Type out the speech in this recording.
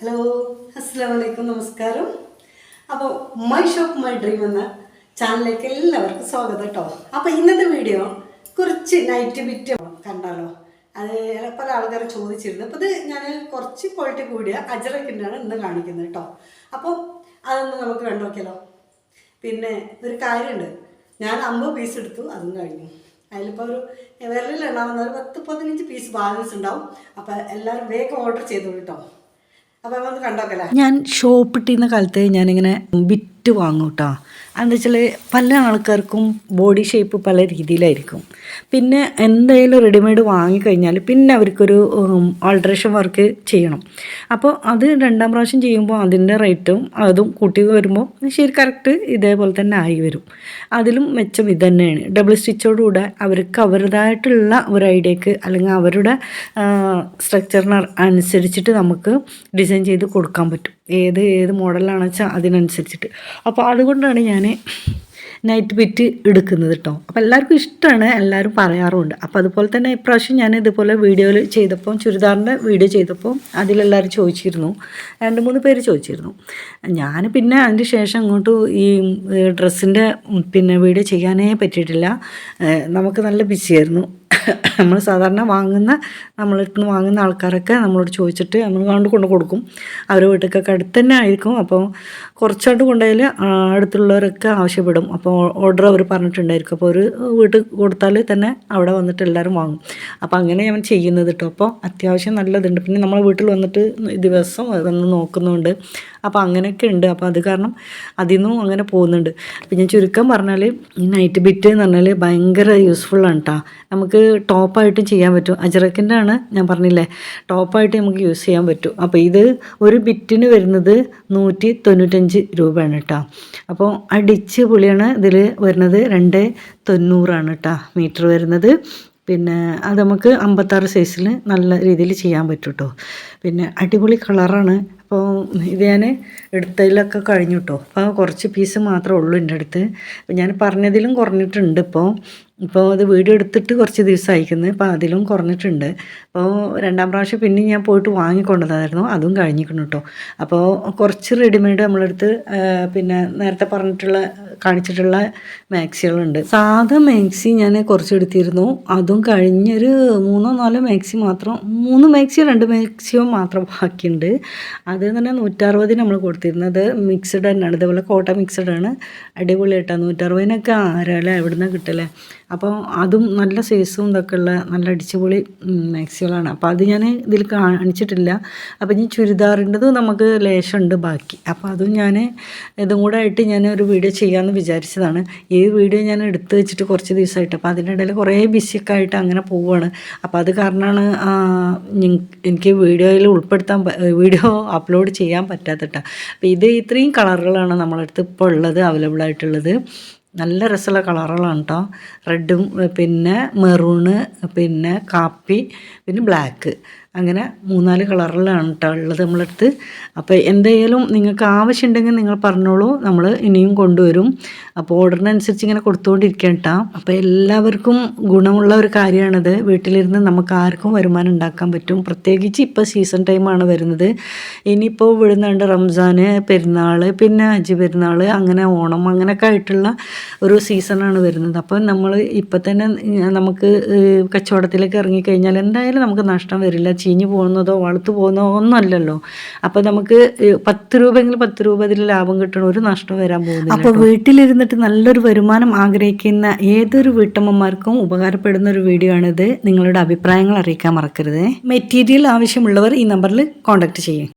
Hello അസ്സാം വലൈക്കും നമസ്കാരം. അപ്പോൾ മൈ ഷോപ്പ് മൈ ഡ്രീം എന്ന ചാനലിലേക്ക് എല്ലാവർക്കും സ്വാഗതം കേട്ടോ അപ്പോൾ ഇന്നത്തെ വീഡിയോ കുറച്ച് നൈറ്റ് ബിറ്റ് കണ്ടാലോ. അത് പല ആൾക്കാരും ചോദിച്ചിരുന്നു. അപ്പോൾ ഇത് ഞാൻ കുറച്ച് ക്വാളിറ്റി കൂടിയ അജറക്കിന്റെയാണ് ഇന്ന് കാണിക്കുന്നത് കേട്ടോ അപ്പോൾ അതൊന്ന് നമുക്ക് കണ്ടു നോക്കിയാലോ. പിന്നെ ഒരു കാര്യമുണ്ട് ഞാൻ അമ്പത് പീസ് എടുത്തു അതും കഴിഞ്ഞു. അതിലിപ്പോൾ ഒരു വിരലിൽ ഉണ്ടാകുന്ന ഒരു പത്ത് പതിനഞ്ച് പീസ് ബാലൻസ് ഉണ്ടാവും. അപ്പോൾ എല്ലാവരും വേഗം ഓർഡർ ചെയ്തോളൂ കേട്ടോ ഞാൻ ഷോപ്പിട്ടിരുന്ന കാലത്ത് ഞാനിങ്ങനെ വിറ്റ് വാങ്ങും കേട്ടോ എന്താ വെച്ചാൽ പല ആൾക്കാർക്കും ബോഡി ഷേപ്പ് പല രീതിയിലായിരിക്കും. പിന്നെ എന്തായാലും റെഡിമെയ്ഡ് വാങ്ങിക്കഴിഞ്ഞാൽ പിന്നെ അവർക്കൊരു ആൾട്രേഷൻ വർക്ക് ചെയ്യണം. അപ്പോൾ അത് രണ്ടാം പ്രാവശ്യം ചെയ്യുമ്പോൾ അതിന്റെ റേറ്റും അതും കൂട്ടി വരുമ്പോൾ ശരി കറക്റ്റ് ഇതേപോലെ തന്നെ ആയി വരും. അതിലും മെച്ചം ഇത് തന്നെയാണ് ഡബിൾ സ്റ്റിച്ചോടുകൂടെ അവർക്ക് അവരുടേതായിട്ടുള്ള ഒരു ഐഡിയക്ക് അല്ലെങ്കിൽ അവരുടെ സ്ട്രക്ചറിന് അനുസരിച്ചിട്ട് നമുക്ക് ഡിസൈൻ ചെയ്ത് കൊടുക്കാൻ പറ്റും. ഏത് ഏത് മോഡലാണെന്ന് വെച്ചാൽ അതിനനുസരിച്ചിട്ട്. അപ്പോൾ അതുകൊണ്ടാണ് ഞാൻ നൈറ്റ് ബിറ്റ് എടുക്കുന്നത് കേട്ടോ അപ്പോൾ എല്ലാവർക്കും ഇഷ്ടമാണ് എല്ലാവരും പറയാറുമുണ്ട് അപ്പോൾ അതുപോലെ തന്നെ ഇപ്രാവശ്യം ഞാൻ ഇതുപോലെ വീഡിയോയിൽ ചെയ്തപ്പോൾ ചുരിദാറിന്റെ വീഡിയോ ചെയ്തപ്പോൾ അതിലെല്ലാവരും ചോദിച്ചിരുന്നു. രണ്ട് മൂന്ന് പേര് ചോദിച്ചിരുന്നു. ഞാൻ പിന്നെ അതിന്റെ ശേഷം അങ്ങോട്ട് ഈ ഡ്രസ്സിന്റെ പിന്നെ വീഡിയോ ചെയ്യാനേ പറ്റിയിട്ടില്ല. നമുക്ക് നല്ല ബിസിയായിരുന്നു നമ്മൾ സാധാരണ വാങ്ങുന്ന നമ്മളടുത്ത് നിന്ന് വാങ്ങുന്ന ആൾക്കാരൊക്കെ നമ്മളോട് ചോദിച്ചിട്ട് നമ്മൾ കൊണ്ട് കൊണ്ട് കൊടുക്കും. അവരുടെ വീട്ടിലേക്കൊക്കെ അടുത്ത് തന്നെ ആയിരിക്കും. അപ്പോൾ കുറച്ചായിട്ട് കൊണ്ടുപോയാൽ അടുത്തുള്ളവരൊക്കെ ആവശ്യപ്പെടും. അപ്പോൾ ഓർഡർ അവർ പറഞ്ഞിട്ടുണ്ടായിരിക്കും. അപ്പോൾ ഒരു വീട്ടിൽ കൊടുത്താൽ തന്നെ അവിടെ വന്നിട്ട് എല്ലാവരും വാങ്ങും. അപ്പോൾ അങ്ങനെ ഞാൻ ചെയ്യുന്നത് കേട്ടോ അപ്പോൾ അത്യാവശ്യം നല്ലതുണ്ട്. പിന്നെ നമ്മൾ വീട്ടിൽ വന്നിട്ട് ദിവസം വന്ന് നോക്കുന്നുണ്ട് അപ്പോൾ അങ്ങനെയൊക്കെ ഉണ്ട്. അപ്പോൾ അത് കാരണം അതിൽ നിന്നും അങ്ങനെ പോകുന്നുണ്ട്. അപ്പോൾ ഞാൻ ചുരുക്കം പറഞ്ഞാൽ ഈ നൈറ്റ് ബിറ്റ് എന്ന് പറഞ്ഞാൽ ഭയങ്കര യൂസ്ഫുള്ളാണ് കേട്ടോ നമുക്ക് ടോപ്പായിട്ടും ചെയ്യാൻ പറ്റും. അജറക്കിന്റെ ആണ് ഞാൻ പറഞ്ഞില്ലേ ടോപ്പായിട്ട് നമുക്ക് യൂസ് ചെയ്യാൻ പറ്റും. അപ്പോൾ ഇത് ഒരു ബിറ്റിന് വരുന്നത് നൂറ്റി തൊണ്ണൂറ്റഞ്ച് രൂപയാണ് കേട്ടോ അപ്പോൾ അടിച്ച് പുളിയാണ് ഇതിൽ വരുന്നത് രണ്ട് തൊണ്ണൂറാണ് കേട്ടോ മീറ്റർ വരുന്നത്. പിന്നെ അത് നമുക്ക് അമ്പത്താറ് സൈസിൽ നല്ല രീതിയിൽ ചെയ്യാൻ പറ്റും കേട്ടോ പിന്നെ അടിപൊളി കളറാണ് അപ്പോൾ ഇത് ഞാൻ എടുത്തതിലൊക്കെ കഴിഞ്ഞു കേട്ടോ അപ്പോൾ കുറച്ച് പീസ് മാത്രമേ ഉള്ളൂ എന്റെ അടുത്ത് ഞാൻ പറഞ്ഞതിലും കുറഞ്ഞിട്ടുണ്ട് ഇപ്പോൾ ഇപ്പോൾ അത് വീട് എടുത്തിട്ട് കുറച്ച് ദിവസം അയക്കുന്നത് അപ്പോൾ അതിലും കുറഞ്ഞിട്ടുണ്ട്. അപ്പോൾ രണ്ടാം പ്രാവശ്യം പിന്നെ ഞാൻ പോയിട്ട് വാങ്ങിക്കൊണ്ടതായിരുന്നു. അതും കഴിഞ്ഞിരിക്കുന്നു കേട്ടോ അപ്പോൾ കുറച്ച് റെഡിമെയ്ഡ് നമ്മളെടുത്ത് പിന്നെ നേരത്തെ പറഞ്ഞിട്ടുള്ള കാണിച്ചിട്ടുള്ള മാക്സികളുണ്ട്. സാധാ മാക്സി ഞാൻ കുറച്ച് എടുത്തിരുന്നു. അതും കഴിഞ്ഞൊരു മൂന്നോ നാലോ മാക്സി മാത്രം മൂന്ന് മാക്സിയോ രണ്ട് മാക്സിയോ മാത്രം ബാക്കിയുണ്ട്. അത് തന്നെ നൂറ്ററുപതിന് നമ്മൾ കൊടുത്തിരുന്നത്. മിക്സഡ് തന്നെയാണ്. ഇതേപോലെ കോട്ട മിക്സഡ് ആണ്. അടിപൊളിയായിട്ടാണ് നൂറ്ററുപതിനൊക്കെ ആരാലേ എവിടെ നിന്നാണ് കിട്ടല്ലേ അപ്പോൾ അതും നല്ല സൈസും ഇതൊക്കെ ഉള്ള നല്ല അടിച്ചുപൊളി മാക്സികളാണ് അപ്പോൾ അത് ഞാൻ ഇതിൽ കാണിച്ചിട്ടില്ല. അപ്പോൾ ഇനി ചുരിദാറിന്റെതും നമുക്ക് ലേശമുണ്ട് ബാക്കി. അപ്പോൾ അതും ഞാൻ ഇതും കൂടെ ആയിട്ട് ഞാൻ ഒരു വീഡിയോ ചെയ്യാമെന്ന് വിചാരിച്ചതാണ്. ഈ വീഡിയോ ഞാൻ എടുത്തു വെച്ചിട്ട് കുറച്ച് ദിവസമായിട്ട്. അപ്പോൾ അതിന്റെ ഇടയിൽ കുറേ ബിസിയൊക്കെ ആയിട്ട് അങ്ങനെ പോവുകയാണ് അപ്പോൾ അത് കാരണമാണ് എനിക്ക് വീഡിയോയിൽ ഉൾപ്പെടുത്താൻ വീഡിയോ അപ്ലോഡ് ചെയ്യാൻ പറ്റാത്തിട്ട. അപ്പോൾ ഇത് ഇത്രയും കളറുകളാണ് നമ്മളടുത്ത് ഇപ്പോൾ ഉള്ളത് അവൈലബിൾ ആയിട്ടുള്ളത്. നല്ല രസമുള്ള കളറുകളാണ് കേട്ടോ റെഡും പിന്നെ മെറൂണ് പിന്നെ കാപ്പി പിന്നെ ബ്ലാക്ക് അങ്ങനെ മൂന്നാൽ കളറിലാണ് കേട്ടോ ഉള്ളത് നമ്മളെടുത്ത്. അപ്പോൾ എന്തായാലും നിങ്ങൾക്ക് ആവശ്യമുണ്ടെങ്കിൽ നിങ്ങൾ പറഞ്ഞോളൂ. നമ്മൾ ഇനിയും കൊണ്ടുവരും. അപ്പോൾ ഓർഡറിനനുസരിച്ച് ഇങ്ങനെ കൊടുത്തുകൊണ്ടിരിക്കാം കേട്ടോ അപ്പോൾ എല്ലാവർക്കും ഗുണമുള്ള ഒരു കാര്യമാണിത്. വീട്ടിലിരുന്ന് നമുക്ക് ആർക്കും വരുമാനം ഉണ്ടാക്കാൻ പറ്റും. പ്രത്യേകിച്ച് ഇപ്പോൾ സീസൺ ടൈമാണ് വരുന്നത്. ഇനിയിപ്പോൾ വിടുന്നുണ്ട് റംസാൻ പെരുന്നാൾ പിന്നെ ഹജ്ജ് പെരുന്നാൾ അങ്ങനെ ഓണം അങ്ങനെയൊക്കെ ആയിട്ടുള്ള ഒരു സീസണാണ് വരുന്നത്. അപ്പോൾ നമ്മൾ ഇപ്പം തന്നെ നമുക്ക് കച്ചവടത്തിലേക്ക് ഇറങ്ങിക്കഴിഞ്ഞാൽ എന്തായാലും നമുക്ക് നഷ്ടം വരില്ല. ചീഞ്ഞു പോകുന്നതോ വളർത്തു പോകുന്നതോ ഒന്നല്ലല്ലോ അല്ലല്ലോ അപ്പോൾ നമുക്ക് പത്ത് രൂപയെങ്കിലും പത്ത് രൂപ അതിൽ ലാഭം കിട്ടണം ഒരു നഷ്ടം വരാൻ പോകുന്നില്ല അപ്പോൾ വീട്ടിലിരുന്നിട്ട് നല്ലൊരു വരുമാനം ആഗ്രഹിക്കുന്ന ഏതൊരു വീട്ടമ്മമാർക്കും ഉപകാരപ്പെടുന്ന ഒരു വീഡിയോ ആണിത്. നിങ്ങളുടെ അഭിപ്രായങ്ങൾ അറിയിക്കാൻ മറക്കരുത്. മെറ്റീരിയൽ ആവശ്യമുള്ളവർ ഈ നമ്പറിൽ കോൺടാക്ട് ചെയ്യും.